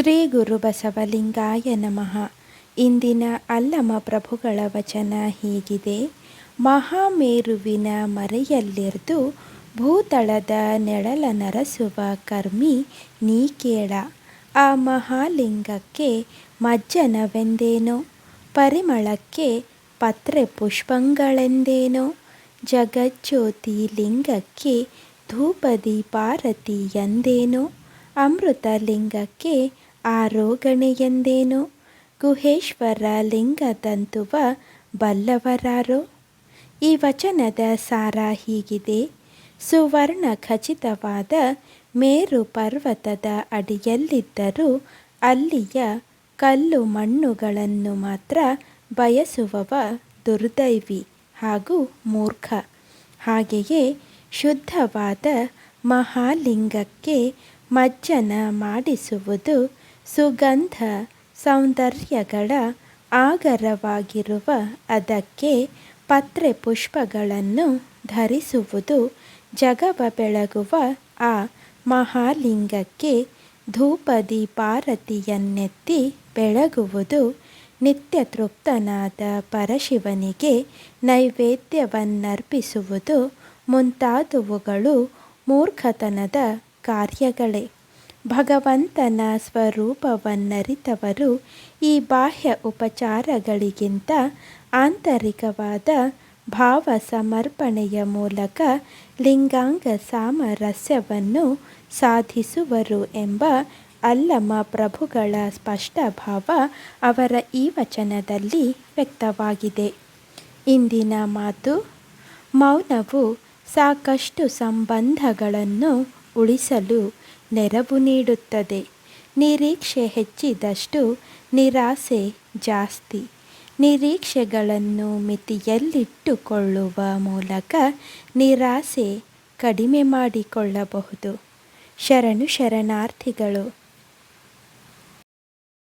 ಶ್ರೀ ಗುರು ಬಸವಲಿಂಗಾಯ ನಮಃ. ಇಂದಿನ ಅಲ್ಲಮ ಪ್ರಭುಗಳ ವಚನ ಹೀಗಿದೆ. ಮಹಾಮೇರುವಿನ ಮರೆಯಲ್ಲಿರ್ದು ಭೂತಳದ ನೆಳಲ ನರಸುವ ಕರ್ಮಿ ನೀ ಕೇಳ. ಆ ಮಹಾಲಿಂಗಕ್ಕೆ ಮಜ್ಜನವೆಂದೇನೋ? ಪರಿಮಳಕ್ಕೆ ಪತ್ರೆ ಪುಷ್ಪಗಳೆಂದೇನೋ? ಜಗಜ್ಯೋತಿ ಲಿಂಗಕ್ಕೆ ಧೂಪದಿ ಪಾರತಿ ಎಂದೇನೋ ಅಮೃತಲಿಂಗಕ್ಕೆ ಆರೋಗಣೆಯೆಂದೇನೋ ಗುಹೇಶ್ವರ ಲಿಂಗದಂತುವ ಬಲ್ಲವರಾರೋ? ಈ ವಚನದ ಸಾರ ಹೀಗಿದೆ. ಸುವರ್ಣ ಖಚಿತವಾದ ಮೇರು ಪರ್ವತದ ಅಡಿಯಲ್ಲಿದ್ದರೂ ಅಲ್ಲಿಯ ಕಲ್ಲು ಮಣ್ಣುಗಳನ್ನು ಮಾತ್ರ ಬಯಸುವವ ದುರ್ದೈವಿ ಹಾಗೂ ಮೂರ್ಖ. ಹಾಗೆಯೇ ಶುದ್ಧವಾದ ಮಹಾಲಿಂಗಕ್ಕೆ ಮಜ್ಜನ ಮಾಡಿಸುವುದು ಸುಗಂಧ ಸೌಂದರ್ಯಗಳ ಆಗರವಾಗಿರುವ ಅದಕ್ಕೆ ಪತ್ರೆ ಪುಷ್ಪಗಳನ್ನು ಧರಿಸುವುದು ಜಗವ ಬೆಳಗುವ ಆ ಮಹಾಲಿಂಗಕ್ಕೆ ಧೂಪದೀಪಾರತಿಯನ್ನೆತ್ತಿ ಬೆಳಗುವುದು ನಿತ್ಯ ತೃಪ್ತನಾದ ಪರಶಿವನಿಗೆ ನೈವೇದ್ಯವನ್ನರ್ಪಿಸುವುದು ಮುಂತಾದವುಗಳು ಮೂರ್ಖತನದ ಕಾರ್ಯಗಳೇ. ಭಗವಂತನ ಸ್ವರೂಪವನ್ನರಿತವರು ಈ ಬಾಹ್ಯ ಉಪಚಾರಗಳಿಗಿಂತ ಆಂತರಿಕವಾದ ಭಾವ ಸಮರ್ಪಣೆಯ ಮೂಲಕ ಲಿಂಗಾಂಗ ಸಾಮರಸ್ಯವನ್ನು ಸಾಧಿಸುವರು ಎಂಬ ಅಲ್ಲಮ ಪ್ರಭುಗಳ ಸ್ಪಷ್ಟ ಭಾವ ಅವರ ಈ ವಚನದಲ್ಲಿ ವ್ಯಕ್ತವಾಗಿದೆ. ಇಂದಿನ ಮಾತು, ಮೌನವು ಸಾಕಷ್ಟು ಸಂಬಂಧಗಳನ್ನು ಉಳಿಸಲು ನೆರವು ನೀಡುತ್ತದೆ. ನಿರೀಕ್ಷೆ ಹೆಚ್ಚಿದಷ್ಟು ನಿರಾಸೆ ಜಾಸ್ತಿ. ನಿರೀಕ್ಷೆಗಳನ್ನು ಮಿತಿಯಲ್ಲಿಟ್ಟುಕೊಳ್ಳುವ ಮೂಲಕ ನಿರಾಸೆ ಕಡಿಮೆ ಮಾಡಿಕೊಳ್ಳಬಹುದು. ಶರಣು ಶರಣಾರ್ಥಿಗಳು